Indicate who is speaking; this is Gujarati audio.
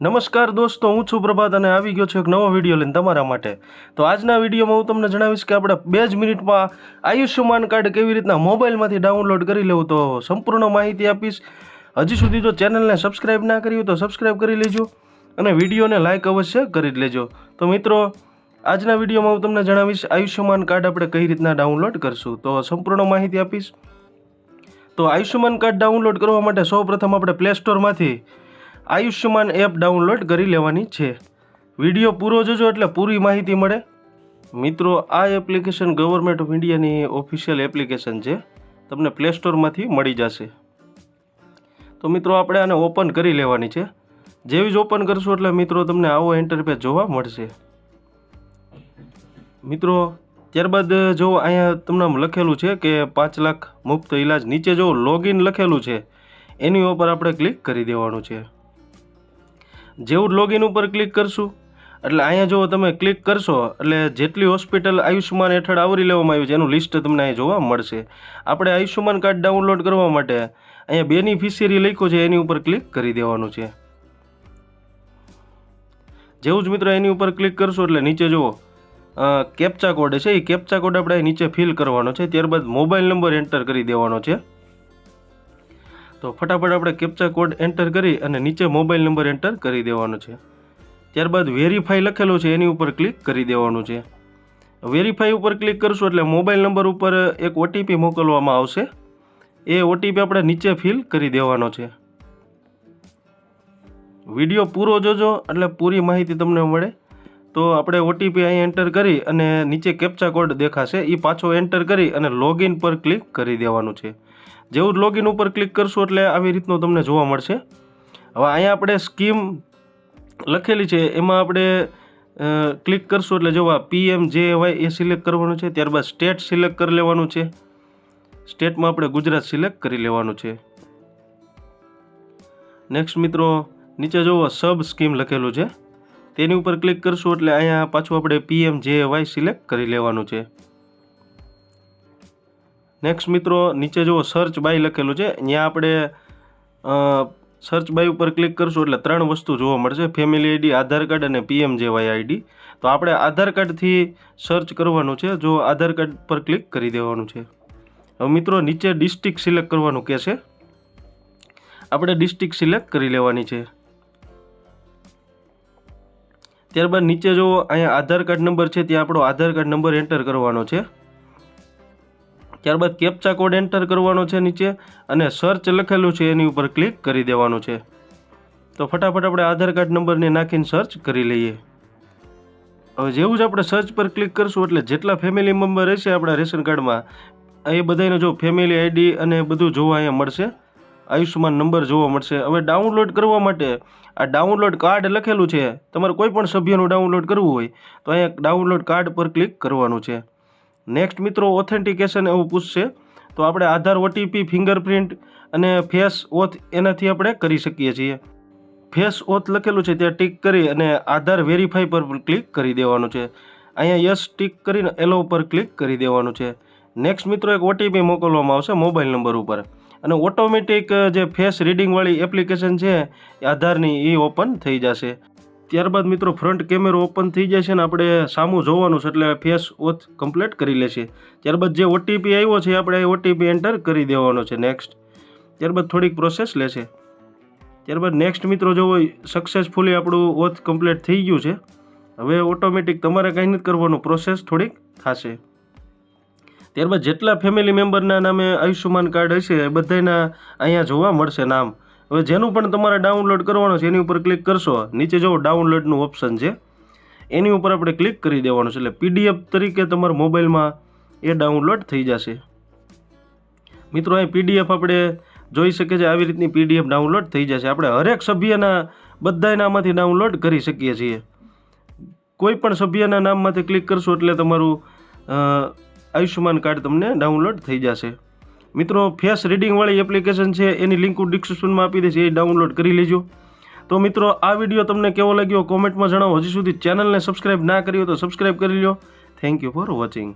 Speaker 1: નમસ્કાર દોસ્તો, હું છું પ્રભાત અને આવી ગયો છું એક નવો વીડિયો લઈને તમારા માટે. તો આજના વિડીયોમાં હું તમને જણાવીશ કે આપણે બે જ મિનિટમાં આયુષ્યમાન કાર્ડ કેવી રીતના મોબાઈલમાંથી ડાઉનલોડ કરી લેવું તો સંપૂર્ણ માહિતી આપીશ. હજી સુધી જો ચેનલને સબસ્ક્રાઈબ ના કરી તો સબસ્ક્રાઈબ કરી લેજો અને વિડીયોને લાઇક અવશ્ય કરી જ લેજો. તો મિત્રો, આજના વિડીયોમાં હું તમને જણાવીશ આયુષ્યમાન કાર્ડ આપણે કઈ રીતના ડાઉનલોડ કરશું. તો સંપૂર્ણ માહિતી આપીશ. તો આયુષ્યમાન કાર્ડ ડાઉનલોડ કરવા માટે સૌપ્રથમ આપણે પ્લે સ્ટોરમાંથી આયુષ્યમાન એપ ડાઉનલોડ કરી લેવાની છે. વીડિયો પૂરો જોજો એટલે પૂરી માહિતી મળે. મિત્રો, આ એપ્લિકેશન ગવર્મેન્ટ ઓફ ઇન્ડિયાની ઓફિશિયલ એપ્લિકેશન છે. તમને પ્લે સ્ટોરમાંથી મળી જશે. તો મિત્રો, આપણે આને ઓપન કરી લેવાની છે. જેવી જ ઓપન કરશું એટલે મિત્રો, તમને આવો ઇન્ટરફેસ જોવા મળશે. મિત્રો, ત્યારબાદ જો અહીંયા તમને લખેલું છે કે પાંચ લાખ મુફ્ત ઇલાજ નીચે જો લોગિન લખેલું છે, એની ઉપર આપણે ક્લિક કરી દેવાનું છે. જેવું લોગિન ઉપર ક્લિક કરશું. એટલે અહીંયા જો તમે ક્લિક કરશો, એટલે જેટલી હોસ્પિટલ આયુષ્યમાન હેઠળ આવરી લેવામાં આવ્યું છે, એનું લિસ્ટ તમને અહીંયા જોવા મળશે. આપણે આયુષ્યમાન કાર્ડ ડાઉનલોડ કરવા માટે અહીંયા બેનિફિશિયરી લખ્યું છે, એની ઉપર ક્લિક કરી દેવાનું છે. જેવું જ મિત્રો એની ઉપર ક્લિક કરશો, એટલે નીચે જુઓ કેપ્ચા કોડ છે, એ કેપ્ચા કોડ આપણે નીચે ફિલ કરવાનો છે, ત્યારબાદ મોબાઈલ નંબર એન્ટર કરી દેવાનો છે. તો ફટાફટ આપણે કેપ્ચા કોડ એન્ટર કરી અને નીચે મોબાઈલ નંબર એન્ટર કરી દેવાનો છે. ત્યારબાદ વેરીફાઈ લખેલું છે, એની ઉપર ક્લિક કરી દેવાનું છે. વેરીફાઈ ઉપર ક્લિક કરશું એટલે મોબાઈલ નંબર ઉપર એક ઓટીપી મોકલવામાં આવશે. એ ઓટીપી આપણે નીચે ફિલ કરી દેવાનો છે. વીડિયો પૂરો જોજો એટલે પૂરી માહિતી તમને મળે. તો આપણે ઓટીપી અહીં એન્ટર કરી અને નીચે કેપ્ચા કોડ દેખાશે. એ પાછો એન્ટર કરી અને લોગિન પર ક્લિક કરી દેવાનું છે. જેવું લોગિન ઉપર ક્લિક કરશું એટલે આવી રીતનું તમને જોવા મળશે. હવે અહીંયા આપણે સ્કીમ લખેલી છે, એમાં આપણે ક્લિક કરશું એટલે જોવા પીએમ જે વાય એ સિલેક્ટ કરવાનું છે, ત્યારબાદ સ્ટેટ સિલેક્ટ કરી લેવાનું છે. સ્ટેટમાં આપણે ગુજરાત સિલેક્ટ કરી લેવાનું છે. નેક્સ્ટ મિત્રો, નીચે જુઓ સબ સ્કીમ લખેલું છે. તેની ઉપર ક્લિક કરશું એટલે અહીંયા પાછું આપણે પીએમ જે વાય સિલેક્ટ કરી લેવાનું છે. નેક્સ્ટ મિત્રો, નીચે જુઓ સર્ચ બાય લખેલું છે. ત્યાં આપણે સર્ચ બાય ઉપર ક્લિક કરશું એટલે ત્રણ વસ્તુ જોવા મળશે. ફેમિલી આઈડી આધાર કાર્ડ અને પીએમ જેવાય આઈડી તો આપણે આધાર કાર્ડથી સર્ચ કરવાનું છે. જો આધાર કાર્ડ પર ક્લિક કરી દેવાનું છે. હવે મિત્રો, નીચે ડિસ્ટ્રિક્ટ સિલેક્ટ કરવાનું કહે છે આપણે ડિસ્ટ્રિક્ટ સિલેક્ટ કરી લેવાની છે. ત્યારબાદ નીચે જો અહીંયા આધાર કાર્ડ નંબર છે. ત્યાં આપણો આધાર કાર્ડ નંબર એન્ટર કરવાનો છે. ત્યારબાદ કેપ્ચા કોડ એન્ટર કરવાનો છે નીચે અને સર્ચ લખેલું છે એની ઉપર ક્લિક કરી દેવાનું છે. તો ફટાફટ આપણે આધાર કાર્ડ નંબરને નાખીને સર્ચ કરી લઈએ. હવે જેવું જ આપણે સર્ચ પર ક્લિક કરશું એટલે જેટલા ફેમિલી મેમ્બર રહેશે આપણા રેશન કાર્ડમાં, એ બધાને જો ફેમિલી આઈડી અને બધું જોવા અહીંયા મળશે. આયુષ્યમાન નંબર જોવા મળશે. હવે ડાઉનલોડ કરવા માટે આ ડાઉનલોડ કાર્ડ લખેલું છે. તમારે કોઈ પણ સભ્યનું ડાઉનલોડ કરવું હોય તો અહીંયા ડાઉનલોડ કાર્ડ પર ક્લિક કરવાનું છે. નેક્સ્ટ મિત્રો ઓથેન્ટિકેશન એવું પૂછશે. તો આપણે આધાર ઓટીપી ફિંગરપ્રિન્ટ અને ફેસ ઓથ એનાથી આપણે કરી શકીએ છીએ. ફેસ ઓથ લખેલું છે, ત્યાં ટીક કરી અને આધાર વેરીફાઈ પર ક્લિક કરી દેવાનું છે. અહીંયા યસ ટીક કરીને એલો પર ક્લિક કરી દેવાનું છે. નેક્સ્ટ મિત્રો, એક ઓટીપી મોકલવામાં આવશે, મોબાઈલ નંબર ઉપર. અને ઓટોમેટિક જે ફેસ રીડિંગવાળી એપ્લિકેશન છે, એ આધારની એ ઓપન થઈ જશે. ત્યારબાદ મિત્રો ફ્રન્ટ કેમેરો ઓપન થઈ જાય છે ને આપણે સામું જોવાનું છે એટલે ફેસ ઓથ કમ્પ્લીટ કરી લેશે. ત્યારબાદ જે ઓટીપી આવ્યો છે આપણે ઓટીપી એન્ટર કરી દેવાનો છે નેક્સ્ટ. ત્યારબાદ થોડીક પ્રોસેસ લેશે. ત્યારબાદ નેક્સ્ટ મિત્રો જો સક્સેસફુલી આપણું ઓથ કમ્પ્લીટ થઈ ગયું છે. હવે ઓટોમેટિક તમારે કંઈ નથી કરવાનું, પ્રોસેસ થોડીક થશે. ત્યારબાદ જેટલા ફેમિલી મેમ્બરના નામે આયુષ્યમાન કાર્ડ હશે એ બધાના અહીંયા જોવા મળશે નામ. હવે જેનું પણ તમારે ડાઉનલોડ કરવાનું છે, એની ઉપર ક્લિક કરશો. નીચે જો ડાઉનલોડનું ઓપ્શન છે. એની ઉપર આપણે ક્લિક કરી દેવાનું છે, એટલે પીડીએફ તરીકે તમારા મોબાઈલમાં એ ડાઉનલોડ થઈ જશે. મિત્રો, અહીં પીડીએફ આપણે જોઈ શકીએ છીએ, આવી રીતની પીડીએફ ડાઉનલોડ થઈ જશે. આપણે હરેક સભ્યના બધાના આમાંથી ડાઉનલોડ કરી શકીએ છીએ. કોઈ પણ સભ્યના નામમાંથી ક્લિક કરશો એટલે તમારું આયુષ્યમાન કાર્ડ તમને ડાઉનલોડ થઈ જશે. મિત્રો, ફેસ રીડિંગવાળી એપ્લિકેશન છે, એની લિંક હું ડિસ્ક્રિપ્શનમાં આપી દઈશ, એ ડાઉનલોડ કરી લેજો. તો મિત્રો, આ વીડિયો તમને કેવો લાગ્યો? કોમેન્ટમાં જણાવો. હજી સુધી ચેનલને સબસ્ક્રાઈબ ના કરી તો સબસ્ક્રાઈબ કરી લો થેન્ક યુ ફોર વોચિંગ